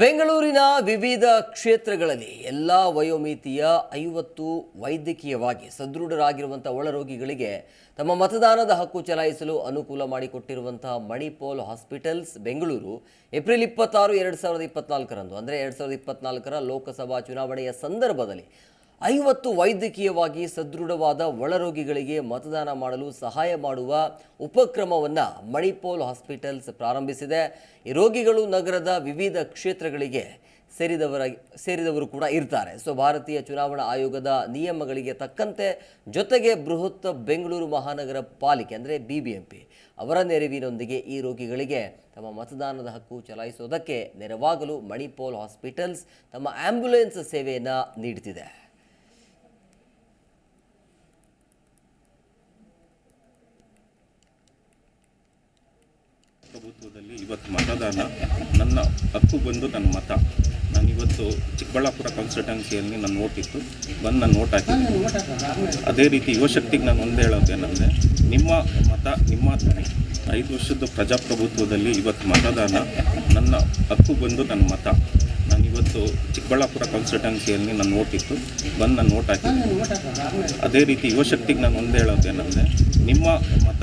ಬೆಂಗಳೂರಿನ ವಿವಿಧ ಕ್ಷೇತ್ರಗಳಲ್ಲಿ ಎಲ್ಲ ವಯೋಮಿತಿಯ ಐವತ್ತು ವೈದ್ಯಕೀಯವಾಗಿ ಸದೃಢರಾಗಿರುವಂಥ ಒಳರೋಗಿಗಳಿಗೆ ತಮ್ಮ ಮತದಾನದ ಹಕ್ಕು ಚಲಾಯಿಸಲು ಅನುಕೂಲ ಮಾಡಿಕೊಟ್ಟಿರುವಂತಹ ಮಣಿಪಾಲ್ ಹಾಸ್ಪಿಟಲ್ಸ್ ಬೆಂಗಳೂರು ಏಪ್ರಿಲ್ ಇಪ್ಪತ್ತಾರು, ಎರಡು ಸಾವಿರದ ಇಪ್ಪತ್ನಾಲ್ಕರಂದು. ಅಂದರೆ ಎರಡು ಸಾವಿರದ ಇಪ್ಪತ್ನಾಲ್ಕರ ಲೋಕಸಭಾ ಚುನಾವಣೆಯ ಸಂದರ್ಭದಲ್ಲಿ ಐವತ್ತು ವೈದ್ಯಕೀಯವಾಗಿ ಸದೃಢವಾದ ಒಳರೋಗಿಗಳಿಗೆ ಮತದಾನ ಮಾಡಲು ಸಹಾಯ ಮಾಡುವ ಉಪಕ್ರಮವನ್ನು ಮಣಿಪೋಲ್ ಹಾಸ್ಪಿಟಲ್ಸ್ ಪ್ರಾರಂಭಿಸಿದೆ. ಈ ರೋಗಿಗಳು ನಗರದ ವಿವಿಧ ಕ್ಷೇತ್ರಗಳಿಗೆ ಸೇರಿದವರ, ಸೇರಿದವರು ಕೂಡ ಇರ್ತಾರೆ. ಸೊ, ಭಾರತೀಯ ಚುನಾವಣಾ ಆಯೋಗದ ನಿಯಮಗಳಿಗೆ ತಕ್ಕಂತೆ ಜೊತೆಗೆ ಬೃಹತ್ ಬೆಂಗಳೂರು ಮಹಾನಗರ ಪಾಲಿಕೆ, ಅಂದರೆ ಬಿ ಬಿ ಎಂ ಪಿ ಅವರ ನೆರವಿನೊಂದಿಗೆ ಈ ರೋಗಿಗಳಿಗೆ ತಮ್ಮ ಮತದಾನದ ಹಕ್ಕು ಚಲಾಯಿಸೋದಕ್ಕೆ ನೆರವಾಗಲು ಮಣಿಪೋಲ್ ಹಾಸ್ಪಿಟಲ್ಸ್ ತಮ್ಮ ಆಂಬ್ಯುಲೆನ್ಸ್ ಸೇವೆಯನ್ನು ನೀಡುತ್ತಿದೆ ಪ್ರಭುತ್ವದಲ್ಲಿ ಇವತ್ತು ಮತದಾನ ನನ್ನ ಹಕ್ಕು ಬಂದು ನನ್ನ ಮತ. ನಾನು ಇವತ್ತು ಚಿಕ್ಕಬಳ್ಳಾಪುರ ಕಾನ್ಸ್ಟಿಟ್ಯೂನ್ಸಿಯಲ್ಲಿ ನಾನು ಓಟಿತ್ತು ಬಂದು ನಾನು ಓಟ್ ಹಾಕಿ ಅದೇ ರೀತಿ ಯುವಶಕ್ತಿಗೆ ನಾನು ಒಂದು ಹೇಳೋದೇನೆಂದರೆ ನಿಮ್ಮ ಮತ ನಿಮ್ಮ ಧ್ವನಿ ಐದು ವರ್ಷದ ಪ್ರಜಾಪ್ರಭುತ್ವದಲ್ಲಿ ಇವತ್ತು ಮತದಾನ ನನ್ನ ಹಕ್ಕು ಬಂದು ನನ್ನ ಮತ. ನಾನು ಇವತ್ತು ಚಿಕ್ಕಬಳ್ಳಾಪುರ ಕಾನ್ಸ್ಟಿಟ್ಯೂನ್ಸಿಯಲ್ಲಿ ನಾನು ಓಟಿತ್ತು ಬಂದು ನಾನು ಓಟ್ ಹಾಕಿ ಅದೇ ರೀತಿ ಯುವಶಕ್ತಿಗೆ ನಾನು ಒಂದು ಹೇಳೋದೇನೆಂದರೆ ನಿಮ್ಮ ಮತ